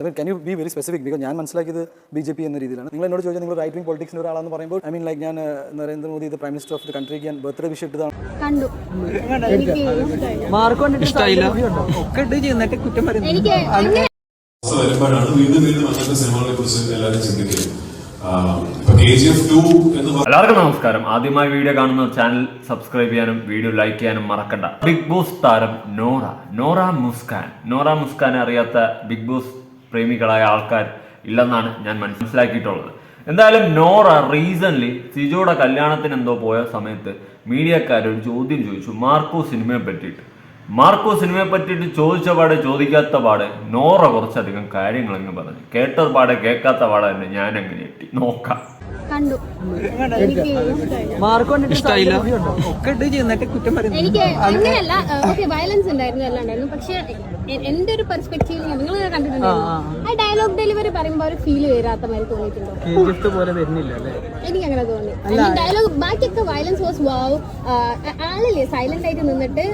Can you be very specific because ഞാൻ മനസ്സിലാക്കിയത് B J P എന്ന രീതിയിലാണ്. നിങ്ങൾ എന്നോട് ചോദിച്ചാൽ നിങ്ങൾ റൈറ്റ് വിംഗ് പൊളിറ്റിക്സിന്റെ ഒരാളാണെന്ന് പറയുമ്പോൾ ഐ മീൻ ലൈക്ക് ഞാൻ നരേന്ദ്രമോദി ഇത് പ്രൈം മിനിസ്റ്റർ ഓഫ് ദി കൺട്രിക്ക് ഞാൻ ബർത്ത്ഡേ വിഷ് ഇട്ടതാണ്. കണ്ടു. വരുമ്പോഴാണ് വീണ്ടും വീണ്ടും അങ്ങനത്തെ സിനിമകളെ കുറിച്ച് എല്ലാവരും ചിന്തിക്കുന്നത് എല്ലാവർക്കും നമസ്കാരം. ആദ്യമായി വീഡിയോ കാണുന്ന ചാനൽ സബ്സ്ക്രൈബ് ചെയ്യാനും വീഡിയോ ലൈക്ക് ചെയ്യാനും മറക്കണ്ട. ബിഗ് ബോസ് താരം നോറ. നോറ മുസ്കാൻ. നോറ മുസ്കാനെ അറിയാത്ത ബിഗ് ബോസ് പ്രേമികളായ ആൾക്കാർ ഇല്ലെന്നാണ് ഞാൻ മനസ്സിലാക്കിയിട്ടുള്ളത്. എന്തായാലും നോറ റീസൺലി സിജോയുടെ കല്യാണത്തിന് എന്തോ പോയ സമയത്ത് മീഡിയക്കാരൊരു ചോദ്യം ചോദിച്ചു. മാർക്കോ സിനിമയെ പറ്റിയിട്ട്. മാർക്കോ സിനിമയെ പറ്റിയിട്ട് ചോദിച്ച പാടെ ചോദിക്കാത്ത പാടെ നോറ കുറച്ചധികം കാര്യങ്ങൾ അങ്ങ് പറഞ്ഞു. കേട്ടത് പാടെ കേൾക്കാത്ത പാടെ തന്നെ ഞാൻ അങ്ങനെ എത്തി? നോക്കാം. കണ്ടു. എനിക്ക് അങ്ങനെയല്ല ഓക്കെ വയലൻസ് ഉണ്ടായിരുന്നു എല്ലാം ഉണ്ടായിരുന്നു. പക്ഷെ എന്റെ ഒരു പെർസ്പെക്റ്റീവിൽ നിങ്ങൾ കണ്ടിട്ടുണ്ടായിരുന്നു. ആ ഡയലോഗ് ഡെലിവറി പറയുമ്പോൾ ഒരു ഫീൽ വരാത്ത മാതിരി തോന്നിയിട്ടുണ്ടോ? പോലെ വരുന്നില്ല അല്ലേ? എനിക്ക് അങ്ങനെ തോന്നി ഡയലോഗ് ബാക്കിയൊക്കെ വയലൻസ് വാസ് വാവ് ആളില്ലേ സൈലന്റ് ആയിട്ട് നിന്നിട്ട്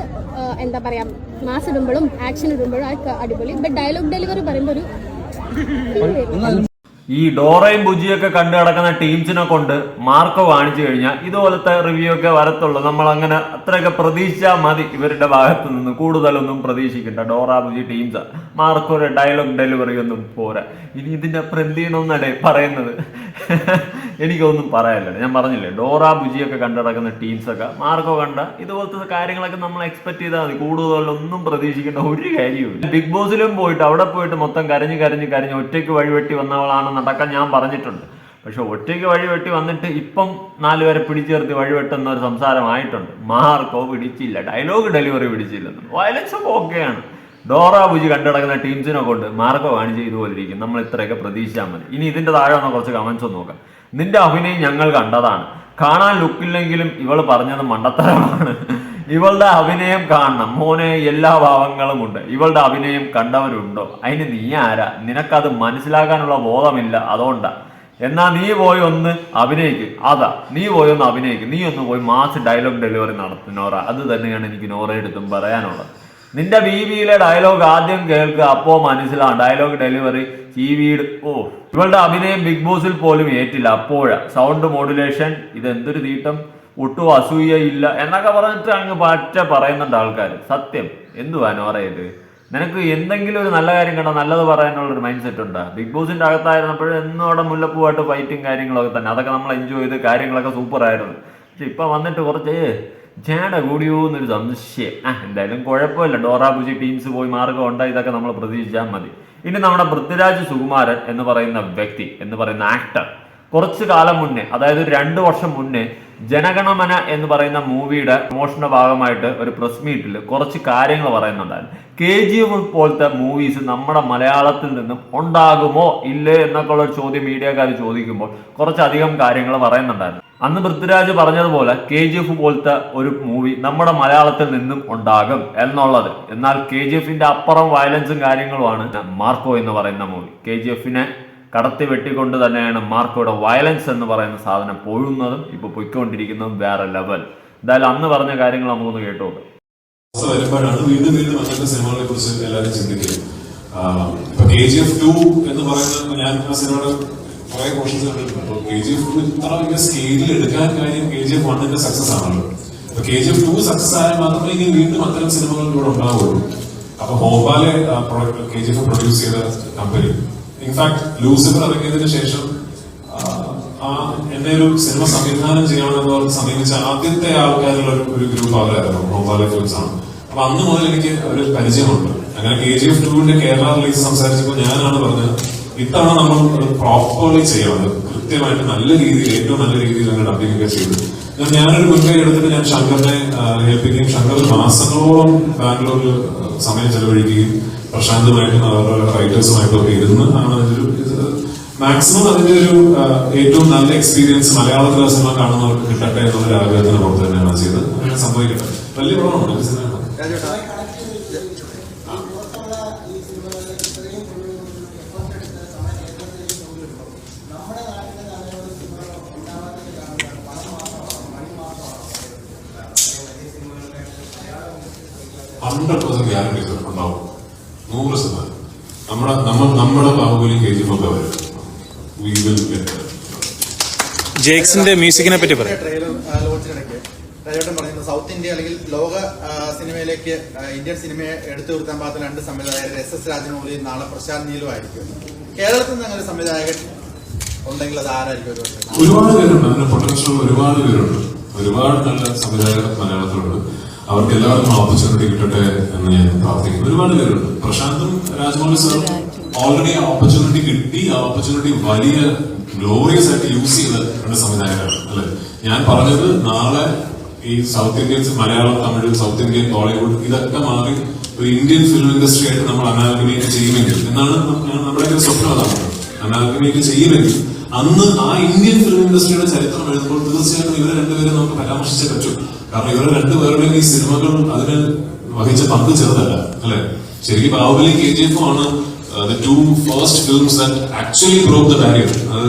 എന്താ പറയാ മാസ് ഇടുമ്പോഴും ആക്ഷൻ ഇടുമ്പോഴും അടിപൊളി. ബട്ട് ഡയലോഗ് ഡെലിവറി പറയുമ്പോൾ ഒരു. ഈ ഡോറയും ബുജിയൊക്കെ കണ്ടു കിടക്കുന്ന ടീംസിനെ കൊണ്ട് മാർക്ക് കാണിച്ചു കഴിഞ്ഞാൽ ഇതുപോലത്തെ റിവ്യൂ ഒക്കെ വരത്തുള്ളൂ. നമ്മൾ അങ്ങനെ അത്രയൊക്കെ പ്രതീക്ഷിച്ചാൽ മതി ഇവരുടെ ഭാഗത്തു നിന്ന്. കൂടുതലൊന്നും പ്രതീക്ഷിക്കണ്ട. Dora Bujji teams. മാർക്കോയുടെ dialogue delivery ഒന്നും പോരാ. ഇനി ഇതിന്റെ അപ്പുറം പറയുന്നത്? എനിക്കൊന്നും പറയാനില്ല ഞാൻ പറഞ്ഞില്ലേ ഡോറ ബുജിയൊക്കെ കണ്ടു കിടക്കുന്ന ടീംസൊക്കെ മാർക്കോ കണ്ട ഇതുപോലത്തെ കാര്യങ്ങളൊക്കെ നമ്മൾ എക്സ്പെക്ട് ചെയ്താൽ മതി. കൂടുതലൊന്നും പ്രതീക്ഷിക്കേണ്ട ഒരു കാര്യവും ബിഗ് ബോസിലും പോയിട്ട് അവിടെ പോയിട്ട് മൊത്തം കരഞ്ഞ് കരഞ്ഞ് കരഞ്ഞ് ഒറ്റയ്ക്ക് വഴിവെട്ടി വന്നവളാണെന്നടക്കം ഞാൻ പറഞ്ഞിട്ടുണ്ട്. പക്ഷെ ഒറ്റയ്ക്ക് വഴിവെട്ടി വന്നിട്ട് ഇപ്പം നാലുപേരെ പിടിച്ചേർത്ത് വഴിവെട്ടുന്ന ഒരു സംസാരമായിട്ടുണ്ട്. മാർക്കോ പിടിച്ചില്ല ഡയലോഗ് ഡെലിവറി പിടിച്ചില്ല. വയലൻസ് ഓക്കെയാണ് ഡോറാ ബുജി കണ്ടിടക്കുന്ന ടീംസിനെ കൊണ്ട് മാർക്കോ കാണിച്ച് ഇതുപോലെ ഇരിക്കും നമ്മൾ ഇത്രയൊക്കെ പ്രതീക്ഷിച്ചാൽ മതി. ഇനി ഇതിന്റെ താഴെ വന്ന കുറച്ച് കമന്റ്സ് ഒന്ന് നോക്കാം. നിന്റെ അഭിനയം ഞങ്ങൾ കണ്ടതാണ്. കാണാൻ ലുക്കില്ലെങ്കിലും ഇവൾ പറഞ്ഞത് മണ്ടത്തരമാണ്. ഇവളുടെ അഭിനയം കാണണം. മോനെ എല്ലാ ഭാവങ്ങളും ഉണ്ട്. ഇവളുടെ അഭിനയം കണ്ടവരുണ്ടോ? അതിന് നീ ആരാ? നിനക്കത് മനസ്സിലാക്കാനുള്ള ബോധമില്ല. അതുകൊണ്ടാ. എന്നാ നീ പോയി ഒന്ന് അഭിനയിക്ക്. അതാ. നീ പോയി ഒന്ന് അഭിനയിക്ക്. നീ ഒന്ന് പോയി മാസ് ഡയലോഗ് ഡെലിവറി നടത്തും നോറ. അത് തന്നെയാണ് എനിക്ക് നോറയെടുത്തും പറയാനുള്ളത്. നിന്റെ ബി വിയിലെ ഡയലോഗ് ആദ്യം കേൾക്കുക അപ്പോ മനസ്സിലാവും ഡയലോഗ് ഡെലിവറി ടി വിയുടെ ഓ. ഇവളുടെ അഭിനയം ബിഗ് ബോസിൽ പോലും ഏറ്റില്ല. അപ്പോഴാ. സൗണ്ട് മോഡുലേഷൻ ഇത് എന്തൊരു തീട്ടം? ഒട്ടും അസൂയ ഇല്ല എന്നൊക്കെ പറഞ്ഞിട്ട് അങ്ങ് പറ്റ പറയുന്നുണ്ട് ആൾക്കാർ സത്യം. എന്തുവാ നോറ ഇത് നിനക്ക് എന്തെങ്കിലും ഒരു നല്ല കാര്യം കണ്ടാൽ നല്ലത് പറയാനുള്ള ഒരു മൈൻഡ് സെറ്റ് ഉണ്ട് ബിഗ് ബോസിന്റെ അകത്തായിരുന്നപ്പോഴും എന്നും അവിടെ മുല്ലപ്പൂവായിട്ട് ഫൈറ്റും കാര്യങ്ങളൊക്കെ തന്നെ. അതൊക്കെ നമ്മൾ എൻജോയ് ചെയ്ത് കാര്യങ്ങളൊക്കെ സൂപ്പർ ആയിരുന്നു. പക്ഷെ ഇപ്പൊ വന്നിട്ട് കുറച്ച് ജാട കൂടിയോ എന്നൊരു സംശയം. ആ എന്തായാലും കുഴപ്പമില്ല. ഡോറാബുജി ടീംസ് പോയി മാർഗം ഉണ്ടായി ഇതൊക്കെ നമ്മൾ പ്രതീക്ഷിച്ചാൽ മതി. ഇനി നമ്മുടെ പൃഥ്വിരാജ് സുകുമാരൻ എന്ന് പറയുന്ന വ്യക്തി എന്ന് പറയുന്ന ആക്ടർ കുറച്ചു കാലം മുന്നേ അതായത് രണ്ട് വർഷം മുന്നേ ജനഗണമന എന്ന് പറയുന്ന മൂവിയുടെ പ്രൊമോഷന്റെ ഭാഗമായിട്ട് ഒരു പ്രസ് മീറ്റിൽ കുറച്ച് കാര്യങ്ങൾ പറയുന്നുണ്ടായിരുന്നു. കെ ജി എഫ് പോലത്തെ മൂവീസ് നമ്മുടെ മലയാളത്തിൽ നിന്നും ഉണ്ടാകുമോ ഇല്ലേ എന്നൊക്കെ ഉള്ള ചോദ്യം മീഡിയക്കാർ ചോദിക്കുമ്പോൾ കുറച്ചധികം കാര്യങ്ങൾ പറയുന്നുണ്ടായിരുന്നു. അന്ന് പൃഥ്വിരാജ് പറഞ്ഞതുപോലെ കെ ജി എഫ് പോലത്തെ ഒരു മൂവി നമ്മുടെ മലയാളത്തിൽ നിന്നും ഉണ്ടാകും എന്നുള്ളത്. എന്നാൽ കെ ജി എഫിന്റെ അപ്പുറം വയലൻസും കാര്യങ്ങളുമാണ് മാർക്കോ എന്ന് പറയുന്ന മൂവി കെ ജി എഫിനെ കടത്തി വെട്ടിക്കൊണ്ട് തന്നെയാണ് മാർക്കോയുടെ വയലൻസ് എന്ന് പറയുന്ന സാധനം പോഴുന്നതും ഇപ്പൊ പൊയ്ക്കൊണ്ടിരിക്കുന്നതും വേറെ ലെവൽ എന്തായാലും അന്ന് പറഞ്ഞ കാര്യങ്ങൾ നമുക്കൊന്ന് കേട്ടു വരുമ്പോഴാണ് വീണ്ടും വീണ്ടും സിനിമകളെ കുറിച്ച് എല്ലാവരും ചിന്തിക്കുന്നത്. എന്ന് പറയുന്ന ഇപ്പൊ ഞാൻ ആ സിനിമയുടെ കുറെ പോർഷൻസ് കണ്ടിട്ടുണ്ട്. അപ്പൊ കെ ജി എഫ് ടു ഇത്ര വലിയ സ്കെയിലിൽ എടുക്കാൻ കാര്യം സക്സസ് സക്സസ് മാത്രമേ ഉണ്ടാവുള്ളൂ. അപ്പൊ ഭോപ്പാലെ പ്രൊഡ്യൂസ് ചെയ്ത കമ്പനി ഇൻഫാക്ട് ലൂസിഫർ ഇറങ്ങിയതിന് ശേഷം ആ, എന്നെ ഒരു സിനിമ സംവിധാനം ചെയ്യണമെന്ന് പറഞ്ഞ് സമീപിച്ച ആദ്യത്തെ ആൾക്കാരുള്ള ഒരു- ഒരു ഗ്രൂപ്പ് അവരായിരുന്നു ഗോപാല ഫിലിംസ് ആണ്. അപ്പൊ അന്ന് മുതൽ എനിക്ക് ഒരു പരിചയമുണ്ട്. അങ്ങനെ കെ ജി എഫ് ടുവിന്റെ കേരള റിലീസ് സംസാരിച്ചപ്പോൾ ഞാനാണ് പറഞ്ഞത് ഇത്തവണ നമ്മൾ പ്രോപ്പർലി ചെയ്യണം. കൃത്യമായിട്ട് നല്ല രീതിയിൽ ഏറ്റവും നല്ല രീതിയിൽ അങ്ങനെ ഡബിംഗ് ഒക്കെ ചെയ്തു. ഞാൻ ഞാനൊരു മുൻകൈ എടുത്തിട്ട് ഞാൻ ശങ്കറിനെ ഏൽപ്പിക്കുകയും ശങ്കർ മാസങ്ങളോളം ബാംഗ്ലൂരിൽ സമയം ചെലവഴിക്കുകയും പ്രശാന്തമായിട്ടും അവരുടെ റൈറ്റേഴ്സുമായിട്ടും ഒക്കെ ഇരുന്ന് ആണ് അതിന്റെ ഒരു മാക്സിമം അതിന്റെ ഒരു ഏറ്റവും നല്ല എക്സ്പീരിയൻസ് മലയാളത്തിലെ സിനിമ കാണുന്നവർക്ക് കിട്ടട്ടെ എന്നുള്ളൊരു ആഗ്രഹത്തിന് പുറത്ത് തന്നെയാണ് ചെയ്തത്. അങ്ങനെ സംഭവിക്കട്ടെ. വലിയ പടമാണ് നല്ല ഹൺഡ്രഡ് പെർസെന്റ് ഗ്യാരണ്ടി ഉണ്ടാവും നൂറ് ശതമാനം. നമ്മുടെ നമ്മൾ നമ്മൾ നമ്മുടെ ബാഹുബലി കെ ജി ഒക്കെ വരും. We will get ജേക്സിന്റെ മ്യൂസിക്കിനെ പറ്റി പറയാം. രാജേട്ടൻ സൗത്ത് ഇന്ത്യ അല്ലെങ്കിൽ ലോക സിനിമയിലേക്ക് ഇന്ത്യൻ സിനിമയെ എടുത്തു നിർത്താൻ പാകത്തിൽ രണ്ട് സംവിധായകർ എസ് എസ് രാജമൗലിയും നാളെ പ്രശാന്ത് നീലും ആയിരിക്കും. കേരളത്തിൽ നിന്ന് അങ്ങനെ സംവിധായകൻ ഉണ്ടെങ്കിൽ അത് ആരായിരിക്കും ഒരുപാട് പേരുണ്ട്. അതിന് പൊട്ടൻഷ്യൽ ഒരുപാട് പേരുണ്ട്. ഒരുപാട് നല്ല സംവിധായകർ മലയാളത്തിലുണ്ട്. അവർക്ക് എല്ലാവർക്കും ഓപ്പർച്യൂണിറ്റി കിട്ടട്ടെ എന്ന് ഞാൻ പ്രാർത്ഥിക്കുന്നു. ഒരുപാട് പേരുണ്ട്. പ്രശാന്തും രാജ്മോഹൻ സാറും ഓൾറെഡി ആ ഓപ്പർച്യൂണിറ്റി കിട്ടി. ആ ഓപ്പർച്യൂണിറ്റി വലിയ ഗ്ലോറിയസ് ആയിട്ട് യൂസ് ചെയ്ത രണ്ട് സംവിധായകരാണ്. അല്ലെ? ഞാൻ പറഞ്ഞത് നാളെ ഈ south Indians Malayalam Tamil south Indian Bollywood ഇതൊക്കെ മാറി ഒരു ഇന്ത്യൻ ഫിലിം ഇൻഡസ്ട്രി ആയിട്ട് നമ്മൾ അനാഗമേറ്റ് ചെയ്യുമെങ്കിൽ എന്നാണ് നമ്മുടെ സ്വപ്നം അതാണ്. അനാഗമേറ്റ് ചെയ്യുമെങ്കിൽ അന്ന് ആ ഇന്ത്യൻ ഫിലിം ഇൻഡസ്ട്രിയുടെ ചരിത്രം എഴുതുമ്പോൾ തീർച്ചയായിട്ടും ഇവരെ രണ്ടുപേരെ നമുക്ക് പരാമർശിച്ചേ പറ്റൂ. കാരണം ഇവരെ രണ്ടുപേരുടെയും ഈ സിനിമകൾ അതിന് വഹിച്ച പങ്ക് ചെറുതല്ല അല്ലെ? ശരിക്കും ബാഹുബലി കെ ജി എഫും ആണ് two first films that actually broke the barrier അത്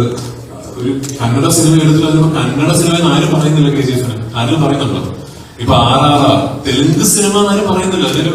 ഒരു കന്നഡ സിനിമ എടുത്തിട്ട് കന്നഡ സിനിമ എന്ന് ആരും പറയുന്നില്ല കെ ജി എഫിന്. ആരും പറയുന്നുണ്ടോ? ഇപ്പൊ R R R Telugu cinema എന്നാരും പറയുന്നില്ല. അതൊരു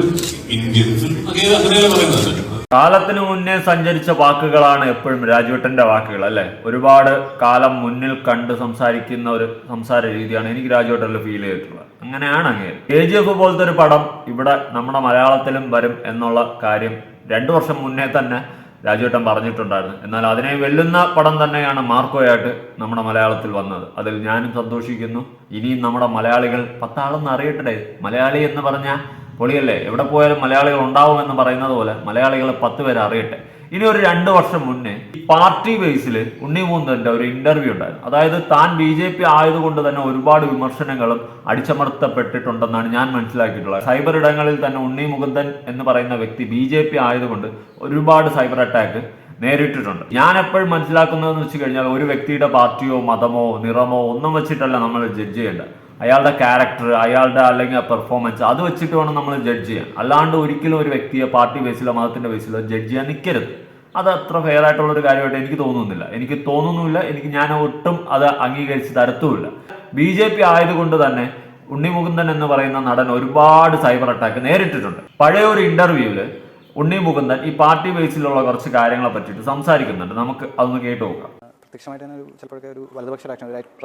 ഇന്ത്യൻ ഫിലിം അങ്ങനെയല്ലേ പറയുന്നത്. കാലത്തിന് മുന്നേ സഞ്ചരിച്ച വാക്കുകളാണ് എപ്പോഴും രാജുവേട്ടന്റെ വാക്കുകൾ അല്ലെ? ഒരുപാട് കാലം മുന്നിൽ കണ്ട് സംസാരിക്കുന്ന ഒരു സംസാര രീതിയാണ് എനിക്ക് രാജുവേട്ടനിൽ ഫീൽ ചെയ്തിട്ടുള്ളത്. അങ്ങനെയാണ് അങ്ങനെ കെ ജി എഫ് പോലത്തെ ഒരു പടം ഇവിടെ നമ്മുടെ മലയാളത്തിലും വരും എന്നുള്ള കാര്യം രണ്ടു വർഷം മുന്നേ തന്നെ രാജുവേട്ടൻ പറഞ്ഞിട്ടുണ്ടായിരുന്നു. എന്നാൽ അതിനെ വെല്ലുന്ന പടം തന്നെയാണ് മാർക്കോയായിട്ട് നമ്മുടെ മലയാളത്തിൽ വന്നത്. അതിൽ ഞാനും സന്തോഷിക്കുന്നു. ഇനിയും നമ്മുടെ മലയാളികൾ പത്താളെന്ന് അറിയട്ടെ മലയാളി എന്ന് പറഞ്ഞാൽ പൊളിയല്ലേ? എവിടെ പോയാലും മലയാളികൾ ഉണ്ടാവുമെന്ന് പറയുന്നത് പോലെ മലയാളികൾ പത്ത് പേരെ അറിയട്ടെ. ഇനി ഒരു രണ്ട് വർഷം മുന്നേ പാർട്ടി ബേസിൽ ഉണ്ണിമൂന്തന്റെ ഒരു ഇന്റർവ്യൂ ഉണ്ടായിരുന്നു. അതായത് താൻ ബി ജെ പി ആയതുകൊണ്ട് തന്നെ ഒരുപാട് വിമർശനങ്ങളും അടിച്ചമർത്തപ്പെട്ടിട്ടുണ്ടെന്നാണ് ഞാൻ മനസ്സിലാക്കിയിട്ടുള്ളത്. സൈബർ ഇടങ്ങളിൽ തന്നെ ഉണ്ണി മുകുന്ദൻ എന്ന് പറയുന്ന വ്യക്തി ബി ജെ പി ആയതുകൊണ്ട് ഒരുപാട് സൈബർ അറ്റാക്ക് നേരിട്ടിട്ടുണ്ട്. ഞാൻ എപ്പോഴും മനസ്സിലാക്കുന്നതെന്ന് വെച്ച് കഴിഞ്ഞാൽ ഒരു വ്യക്തിയുടെ പാർട്ടിയോ മതമോ നിറമോ ഒന്നും വെച്ചിട്ടല്ല നമ്മൾ ജഡ്ജ് ചെയ്യേണ്ടത്. അയാളുടെ ക്യാരക്ടർ അയാളുടെ അല്ലെങ്കിൽ ആ പെർഫോമൻസ് അത് വെച്ചിട്ട് വേണം നമ്മൾ ജഡ്ജ് ചെയ്യാൻ. അല്ലാണ്ട് ഒരിക്കലും ഒരു വ്യക്തിയെ പാർട്ടി ബേസിലോ മതത്തിന്റെ ബേസിലോ ജഡ്ജ് ചെയ്യാൻ നിൽക്കരുത് അത് അത്ര ഫെയർ ആയിട്ടുള്ള ഒരു കാര്യമായിട്ട് എനിക്ക് തോന്നുന്നില്ല. എനിക്ക് തോന്നുന്നുമില്ല. എനിക്ക് ഞാൻ ഒട്ടും അത് അംഗീകരിച്ച് തരത്തുമില്ല. ബി ജെ പി ആയതുകൊണ്ട് തന്നെ ഉണ്ണിമുകുന്ദൻ എന്ന് പറയുന്ന നടൻ ഒരുപാട് സൈബർ അറ്റാക്ക് നേരിട്ടിട്ടുണ്ട്. പഴയ ഒരു ഇന്റർവ്യൂവിൽ ഉണ്ണി മുകുന്ദൻ ഈ പാർട്ടി ബേസിലുള്ള കുറച്ച് കാര്യങ്ങളെ പറ്റിയിട്ട് സംസാരിക്കുന്നുണ്ട്. നമുക്ക് അതൊന്ന് കേട്ടു നോക്കാം. പ്രത്യക്ഷമായിട്ട് തന്നെ ഒരു ചിലപ്പോഴൊക്കെ ഒരു വലതുപക്ഷ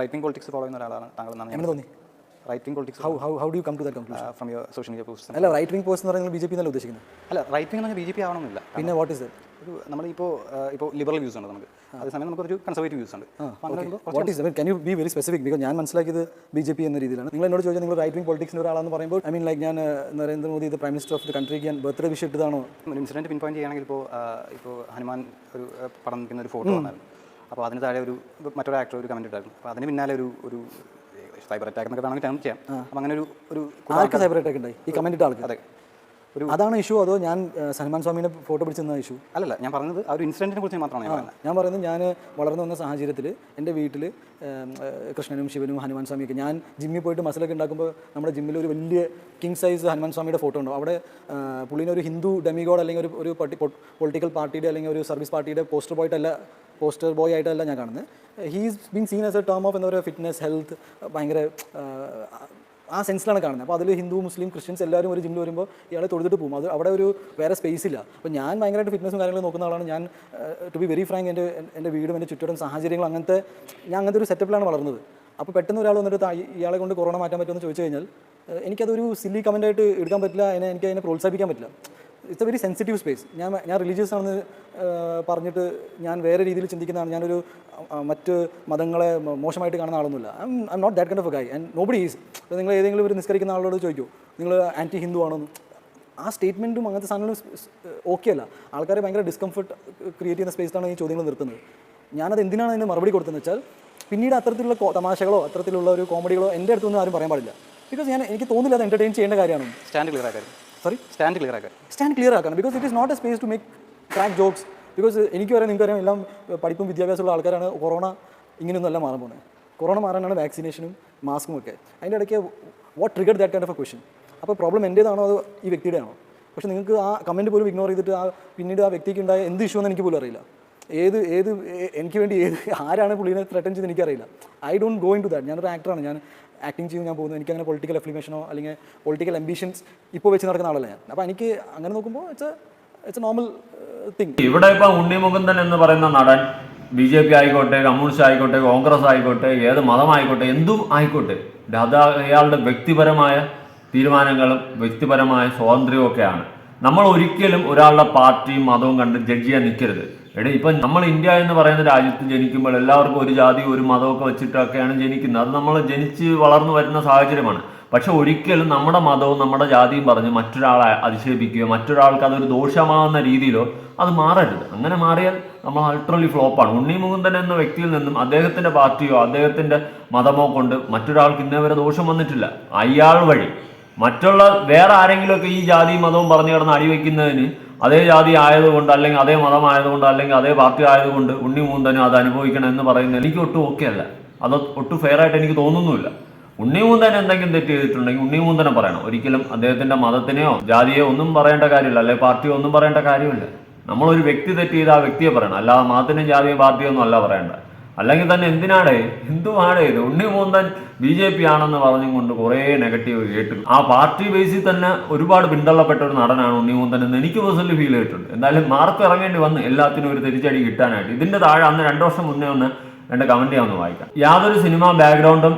റൈറ്റിംഗ് പൊളിറ്റിക്സ് ഫോളോ ചെയ്യുന്ന ഒരാളാണ് താങ്കൾ എന്നാണ് എങ്ങനെ wing politics how how how do you come to that conclusion from your social media post അല്ല റൈറ്റ് വിംഗ് പോസ്റ്റ് എന്ന് പറയുന്നത് ബി ജെ പി എന്നല്ല ഉദ്ദേശിക്കുന്നത്. അല്ല റൈറ്റ് വിങ് എന്ന് പറഞ്ഞാൽ ബി ജെ പി ആവണമെന്നില്ല. പിന്നെ വാട്ട് ഇസ് ഒരു നമ്മളിപ്പോൾ ഇപ്പോൾ ലിബറൽ വ്യൂസ് ഉണ്ട് നമുക്ക്. അതേസമയം നമുക്കൊരു കൺസർവേറ്റീവ് വ്യൂസ് ഉണ്ട്. What is can you be very specific because ഞാൻ മനസ്സിലാക്കിയത് ബി ജെ പി എന്ന രീതിയിലാണ്. നിങ്ങൾ എന്നോട് ചോദിച്ചാൽ നിങ്ങൾ റൈറ്റ് വിംഗ് പൊളിറ്റിക്സിന്റെ ഒരാളാണെന്ന് പറയുമ്പോൾ ഐ മീൻ ലൈക്ക് ഞാൻ നരേന്ദ്രമോദി ഇത് പ്രൈം മിനിസ്റ്റർ ഓഫ് ദി കൺട്രിക്ക് ഞാൻ ബർത്ത്ഡേ വിഷ് ഇട്ടതാണോ? ഒരു ഇൻസിഡന്റ് പിൻ പോയിന്റ് ചെയ്യണമെങ്കിൽ ഇപ്പോൾ ഇപ്പോൾ ഹനുമാൻ ഒരു പടം നിൽക്കുന്ന ഒരു ഫോട്ടോ വന്നായിരുന്നു. അപ്പോൾ അതിന് താഴെ ഒരു മറ്റൊരു ആക്ടർ ഒരു കമന്റ് ഇട്ടായിരുന്നു. അപ്പോൾ അതിന് പിന്നാലെ ഒരു ഒരു സൈബർ അറ്റാക്ക് എന്നൊക്കെ വേണമെങ്കിൽ ടേം ചെയ്യാം. അപ്പം അങ്ങനെ ഒരു ഒരു ആർക്ക് സൈബർ അറ്റാക്ക് ഉണ്ടായി? ഈ കമന്റ് ഇട്ട ആൾക്ക്? അതെ. ഒരു അതാണ് ഇഷ്യൂ അതോ ഞാൻ സൽമാൻ സ്വാമിനെ ഫോട്ടോ പിടിച്ചെന്ന ഇഷ്യൂ? അല്ലല്ല ഞാൻ പറഞ്ഞത് ആ ഒരു ഇൻസിഡന്റിനെ കുറിച്ച് മാത്രമാണ് ഞാൻ പറയുന്നത് ഞാൻ പറയുന്നത് ഞാൻ വളർന്നു വന്ന സാഹചര്യത്തിൽ എന്റെ വീട്ടിൽ കൃഷ്ണനും ശിവനും ഹനുമാൻ സ്വാമിയൊക്കെ ഞാൻ ജിമ്മിൽ പോയിട്ട് മസിലൊക്കെ ഉണ്ടാക്കുമ്പോൾ നമ്മുടെ ജിമ്മിൽ ഒരു വലിയ കിങ് സൈസ് ഹനുമാൻ സ്വാമിയുടെ ഫോട്ടോ ഉണ്ടോ അവിടെ പുള്ളിനെ ഒരു ഹിന്ദു ഡെമിഗോഡ് അല്ലെങ്കിൽ ഒരു ഒരു പൊളിറ്റിക്കൽ പാർട്ടിയുടെ അല്ലെങ്കിൽ ഒരു സർവീസ് പാർട്ടിയുടെ പോസ്റ്റർ ബോയിട്ടല്ല പോസ്റ്റർ ബോയ് ആയിട്ടല്ല ഞാൻ കാണുന്നത്. He's been seen as a term of എന്താ പറയുക ഫിറ്റ്നസ് ഹെൽത്ത് ഭയങ്കര ആ, സെൻസിലാണ് കാണുന്നത്. അപ്പോൾ അതിൽ ഹിന്ദു മുസ്ലിം ക്രിസ്ത്യൻസ് എല്ലാവരും ഒരു ജിമ്മിൽ വരുമ്പോൾ ഇയാളെ തൊഴുതിട്ട് പോകും. അത് അവിടെ ഒരു വേറെ സ്പേസ് ഇല്ല. അപ്പോൾ ഞാൻ ഭയങ്കരമായിട്ട് ഫിറ്റ്നസും കാര്യങ്ങളും നോക്കുന്ന ആളാണ്. ഞാൻ ടു ബി വെരി ഫ്രാങ്ക് എന്റെ എന്റെ വീടും എന്റെ ചുറ്റുവട്ടം സാഹചര്യങ്ങളും അങ്ങനത്തെ ഞാൻ അങ്ങനത്തെ ഒരു സെറ്റപ്പിലാണ് വളർന്നത്. അപ്പോൾ പെട്ടെന്ന് ഒരാൾ വന്നിട്ട് "താ, ഇയാളെ കൊണ്ട് കൊറോണ മാറ്റാൻ പറ്റുമെന്ന് ചോദിച്ചു കഴിഞ്ഞാൽ എനിക്കതൊരു സില്ലി കമന്റായിട്ട് എടുക്കാൻ പറ്റില്ല. അതിനെ എനിക്ക് അതിനെ പ്രോത്സാഹിപ്പിക്കാൻ പറ്റില്ല. It's a very sensitive space. ഞാൻ ഞാൻ റിലീജിയസ് ആണെന്ന് പറഞ്ഞിട്ട് ഞാൻ വേറെ രീതിയിൽ ചിന്തിക്കുന്നതാണ്. ഞാനൊരു മറ്റ് മതങ്ങളെ മോശമായിട്ട് കാണുന്ന ആളൊന്നുമില്ല. I I not that kind of guy and nobody is നിങ്ങൾ ഏതെങ്കിലും ഒരു നിസ്കരിക്കുന്ന ആളോട് ചോദിക്കൂ. നിങ്ങൾ ആന്റി ഹിന്ദു ആണോ ആ സ്റ്റേറ്റ്മെന്റും അങ്ങനത്തെ സാധനങ്ങളും ഓക്കെ അല്ല. ആൾക്കാരെ ഭയങ്കര ഡിസ്കംഫർട്ട് ക്രിയേറ്റ് ചെയ്യുന്ന സ്പേസിലാണ് ഈ ചോദ്യങ്ങൾ നിർത്തുന്നത്. ഞാനത് എന്തിനാണ് അതിന് മറുപടി കൊടുത്തതെന്ന് വെച്ചാൽ പിന്നീട് അത്തരത്തിലുള്ള തമാശകളോ അത്തരത്തിലുള്ള ഒരു കോമഡികളോ എന്റെ അടുത്തൊന്നും ആരും പറയാൻ പാടില്ല. ബിക്കോസ് ഞാൻ എനിക്ക് തോന്നില്ല അത് എന്റർടൈൻ ചെയ്യേണ്ട കാര്യമാണ്. സ്റ്റാൻഡ് ക്ലിയർ ആക്കാൻ സോറി സ്റ്റാൻഡ് ക്ലിയർ ആക്കാൻ. സ്റ്റാൻഡ് ക്ലിയർ ആക്കണം. Because it is not a space to make crack jokes because എനിക്ക് പറയാം നിങ്ങൾക്കറിയാം എല്ലാം പഠിപ്പും വിദ്യാഭ്യാസമുള്ള ആൾക്കാരാണ് കൊറോണ ഇങ്ങനെയൊന്നുമല്ല മാറാൻ പോകുന്നത്. കൊറോണ മാറാനാണ് വാക്സിനേഷനും മാസ്കും ഒക്കെ. അതിന്റെ ഇടയ്ക്ക് what trigger that kind of a question അപ്പോൾ പ്രോബ്ലം എന്റേതാണോ അതോ ഈ വ്യക്തിയുടെ ആണോ പക്ഷേ നിങ്ങൾക്ക് ആ കമന്റ് പോലും ഇഗ്നോർ ചെയ്തിട്ട് ആ പിന്നീട് ആ വ്യക്തിക്ക് ഉണ്ടായ എന്ത് ഇഷ്യൂ എന്ന് എനിക്ക് പോലും അറിയില്ല. ഏത് ഏത് എനിക്ക് വേണ്ടി ഏത് ആരാണ് പുള്ളിനെ ത്രെട്ടൻ ചെയ്ത് എനിക്കറിയില്ല. I don't go into that ഞാനൊരു ആക്ടറാണ് ഞാൻ ആക്ടിങ് ചെയ്യും ഞാൻ പോകുന്നത് എനിക്ക് അങ്ങനെ പൊളിറ്റിക്കൽ അഫ്ലിമേഷനോ അല്ലെങ്കിൽ പൊളിറ്റിക്കൽ അംബിഷൻസ് ഇപ്പോൾ വെച്ച് നടക്കുന്ന ആളല്ല ഞാൻ. അപ്പോൾ എനിക്ക് അങ്ങനെ നോക്കുമ്പോൾ ഇറ്റ്സ് ഇറ്റ്സ് നോർമൽ തിങ് ഇവിടെ ഇപ്പോൾ ഉണ്ണി മുകുന്ദൻ എന്ന് പറയുന്ന നടൻ ബി ജെ പി ആയിക്കോട്ടെ കമ്മ്യൂണിസ്റ്റ് ആയിക്കോട്ടെ കോൺഗ്രസ് ആയിക്കോട്ടെ ഏത് മതമായിക്കോട്ടെ എന്തും ആയിക്കോട്ടെ അത് അയാളുടെ വ്യക്തിപരമായ തീരുമാനങ്ങളും വ്യക്തിപരമായ സ്വാതന്ത്ര്യവും ഒക്കെയാണ്. നമ്മൾ ഒരിക്കലും ഒരാളുടെ പാർട്ടിയും മതവും കണ്ട് ജഡ്ജ് ചെയ്യാൻ നിൽക്കരുത്. എടേ ഇപ്പം നമ്മൾ ഇന്ത്യ എന്ന് പറയുന്ന രാജ്യത്ത് ജനിക്കുമ്പോൾ എല്ലാവർക്കും ഒരു ജാതി ഒരു മതമൊക്കെ വെച്ചിട്ടൊക്കെയാണ് ജനിക്കുന്നത്. അത് നമ്മൾ ജനിച്ച് വളർന്നു വരുന്ന സാഹചര്യമാണ്. പക്ഷെ ഒരിക്കലും നമ്മുടെ മതവും നമ്മുടെ ജാതിയും പറഞ്ഞ് മറ്റൊരാളെ അധിക്ഷേപിക്കുകയോ മറ്റൊരാൾക്ക് അതൊരു ദോഷമാകുന്ന രീതിയിലോ അത് മാറരുത്. അങ്ങനെ മാറിയാൽ നമ്മൾ അൾട്രലി ഫ്ലോപ്പാണ്. ഉണ്ണി മുകുന്ദൻ എന്ന വ്യക്തിയിൽ നിന്നും അദ്ദേഹത്തിന്റെ പാർട്ടിയോ അദ്ദേഹത്തിന്റെ മതമോ കൊണ്ട് മറ്റൊരാൾക്ക് ഇന്നേ വരെ ദോഷം വന്നിട്ടില്ല. അയാൾ വഴി. മറ്റുള്ള വേറെ ആരെങ്കിലുമൊക്കെ ഈ ജാതിയും മതവും പറഞ്ഞു കിടന്ന് അടിവെക്കുന്നതിന് അതേ ജാതി ആയതുകൊണ്ട് അല്ലെങ്കിൽ അതേ മതമായതുകൊണ്ട് അല്ലെങ്കിൽ അതേ പാർട്ടി ആയതുകൊണ്ട് ഉണ്ണി മൂന്തനും അത് അനുഭവിക്കണം എന്ന് പറയുന്നത് എനിക്ക് ഒട്ടും ഓക്കെ അല്ല. അത് ഒട്ടും ഫെയർ ആയിട്ട് എനിക്ക് തോന്നുന്നുമില്ല. ഉണ്ണിമൂന്തൻ എന്തെങ്കിലും തെറ്റ് ചെയ്തിട്ടുണ്ടെങ്കിൽ ഉണ്ണിമൂന്തനെ പറയണം. ഒരിക്കലും അദ്ദേഹത്തിന്റെ മതത്തിനെയോ ജാതിയോ ഒന്നും പറയേണ്ട കാര്യമില്ല. അല്ലെങ്കിൽ പാർട്ടിയോ ഒന്നും പറയേണ്ട കാര്യമില്ല. നമ്മളൊരു വ്യക്തി തെറ്റ് ചെയ്ത് ആ വ്യക്തിയെ പറയണം. അല്ലാതെ മതത്തിനും ജാതിയോ പാർട്ടിയോ ഒന്നും അല്ല പറയേണ്ട അല്ലെങ്കിൽ തന്നെ എന്തിനാണ്? ഹിന്ദുവാണ് ഇത്? ഉണ്ണിമൂന്തൻ ബി ജെ പി ആണെന്ന് പറഞ്ഞും കൊണ്ട് കുറേ നെഗറ്റീവ് കേട്ടു. ആ പാർട്ടി ബേസിൽ തന്നെ ഒരുപാട് പിന്തള്ളപ്പെട്ട ഒരു നടനാണ് ഉണ്ണിമൂന്തൻ എന്ന് എനിക്ക് പേഴ്സണലി ഫീൽ ചെയ്തിട്ടുണ്ട്. എന്തായാലും മാർക്ക് ഇറങ്ങേണ്ടി വന്ന് എല്ലാത്തിനും ഒരു തിരിച്ചടി കിട്ടാനായിട്ട്. ഇതിന്റെ താഴെ അന്ന് രണ്ടു വർഷം മുന്നേ ഒന്ന് രണ്ട് കമന്റ് ഞാൻ ഒന്ന് വായിക്കാം. യാതൊരു സിനിമാ ബാക്ക്ഗ്രൗണ്ടും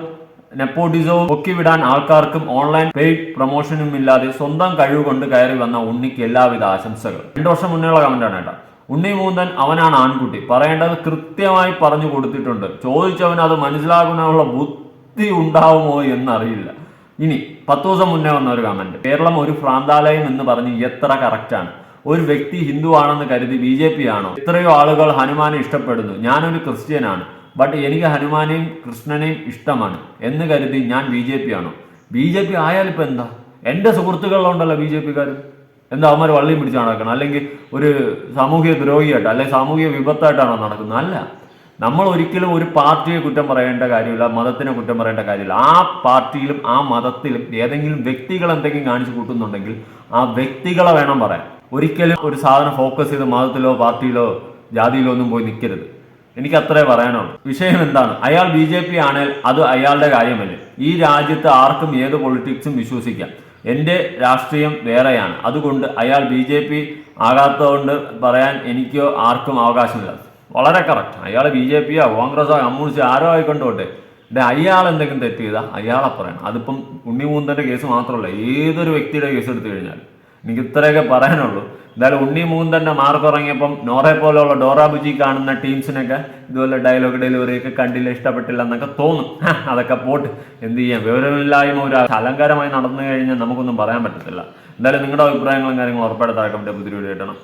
നെപ്പോട്ടിസവും പൊക്കിവിടാൻ ആൾക്കാർക്കും ഓൺലൈൻ പെയ്ഡ് പ്രൊമോഷനും ഇല്ലാതെ സ്വന്തം കഴിവ് കൊണ്ട് കയറി വന്ന ഉണ്ണിക്ക് എല്ലാവിധ ആശംസകൾ രണ്ടു വർഷം മുന്നേയുള്ള കമന്റാണ് കേട്ടോ. ഉണ്ണി മൂന്തൻ അവനാണ് ആൺകുട്ടി. പറയേണ്ടത് കൃത്യമായി പറഞ്ഞു കൊടുത്തിട്ടുണ്ട്. ചോദിച്ചവൻ അത് മനസ്സിലാക്കാനുള്ള ബുദ്ധി ഉണ്ടാവുമോ എന്നറിയില്ല. ഇനി പത്ത് ദിവസം മുന്നേ വന്ന ഒരു കമന്റ് കേരളം ഒരു ഭ്രാന്താലയം എന്ന് പറഞ്ഞ് എത്ര കറക്റ്റാണ് ഒരു വ്യക്തി ഹിന്ദു ആണെന്ന് കരുതി ബി ജെ പി ആണോ? എത്രയോ ആളുകൾ ഹനുമാനെ ഇഷ്ടപ്പെടുന്നു. ഞാനൊരു ക്രിസ്ത്യനാണ്. ബട്ട് എനിക്ക് ഹനുമാനെയും കൃഷ്ണനെയും ഇഷ്ടമാണ് എന്ന് കരുതി ഞാൻ ബി ജെ പി ആണോ? ബി ജെ പി ആയാലിപ്പോൾ എന്താ? എന്റെ സുഹൃത്തുക്കളിലുണ്ടല്ലോ ബി ജെ പിക്കാർ എന്താ അവന്മാർ വള്ളിയും പിടിച്ചാണ് നടക്കണം? അല്ലെങ്കിൽ ഒരു സാമൂഹിക ദ്രോഹിയായിട്ട് അല്ലെങ്കിൽ സാമൂഹിക വിപത്തായിട്ടാണോ നടക്കുന്നത്? അല്ല. നമ്മൾ ഒരിക്കലും ഒരു പാർട്ടിയെ കുറ്റം പറയേണ്ട കാര്യമില്ല മതത്തിനെ കുറ്റം പറയേണ്ട കാര്യമില്ല. ആ പാർട്ടിയിലും ആ മതത്തിലും ഏതെങ്കിലും വ്യക്തികൾ എന്തെങ്കിലും കാണിച്ചു കൂട്ടുന്നുണ്ടെങ്കിൽ ആ വ്യക്തികളെ വേണം പറയാൻ. ഒരിക്കലും ഒരു സാധനം ഫോക്കസ് ചെയ്ത് മതത്തിലോ പാർട്ടിയിലോ ജാതിയിലോ ഒന്നും പോയി നിൽക്കരുത് എനിക്ക് അത്രേ പറയാനുള്ളൂ. വിഷയം എന്താണ്? അയാൾ ബി ജെ പി ആണെങ്കിൽ അത് അയാളുടെ കാര്യമല്ലേ? ഈ രാജ്യത്ത് ആർക്കും ഏത് പൊളിറ്റിക്സും വിശ്വസിക്കാം. എന്റെ രാഷ്ട്രീയം വേറെയാണ്. അതുകൊണ്ട് അയാൾ ബി ജെ പി ആകാത്തതുകൊണ്ട് പറയാൻ എനിക്കോ ആർക്കും അവകാശമില്ല. വളരെ കറക്റ്റ് അയാൾ ബി ജെ പിയോ കോൺഗ്രസോ കമ്മ്യൂണിസ്റ്റോ ആരോ ആയിക്കൊണ്ടോട്ടെ. എന്റെ അയാൾ എന്തെങ്കിലും തെറ്റ് ചെയ്താൽ അയാളെ പറയണം. അതിപ്പം ഉണ്ണിമൂന്തന്റെ കേസ് മാത്രമല്ല ഏതൊരു വ്യക്തിയുടെ കേസ് എടുത്തു കഴിഞ്ഞാൽ എനിക്ക് ഇത്രയൊക്കെ പറയാനുള്ളൂ. എന്തായാലും ഉണ്ണി മൂന്തന്റെ മാർക്ക് ഇറങ്ങിയപ്പം നോറെ പോലെയുള്ള ഡോറാബുജി കാണുന്ന ടീംസിനൊക്കെ ഇതുപോലെ ഡയലോഗ് ഡെലിവറി ഒക്കെ കണ്ടില്ല ഇഷ്ടപ്പെട്ടില്ല എന്നൊക്കെ തോന്നും. അതൊക്കെ പോട്ട്. എന്ത് ചെയ്യാം? വിവരമില്ലായ്മ ഒരു അലങ്കാരമായി നടന്നു കഴിഞ്ഞാൽ നമുക്കൊന്നും പറയാൻ പറ്റത്തില്ല. എന്തായാലും നിങ്ങളുടെ അഭിപ്രായങ്ങളും കാര്യങ്ങളും ഉറപ്പായിട്ട് താഴെ പുതിയ വീഡിയോ ഇടണം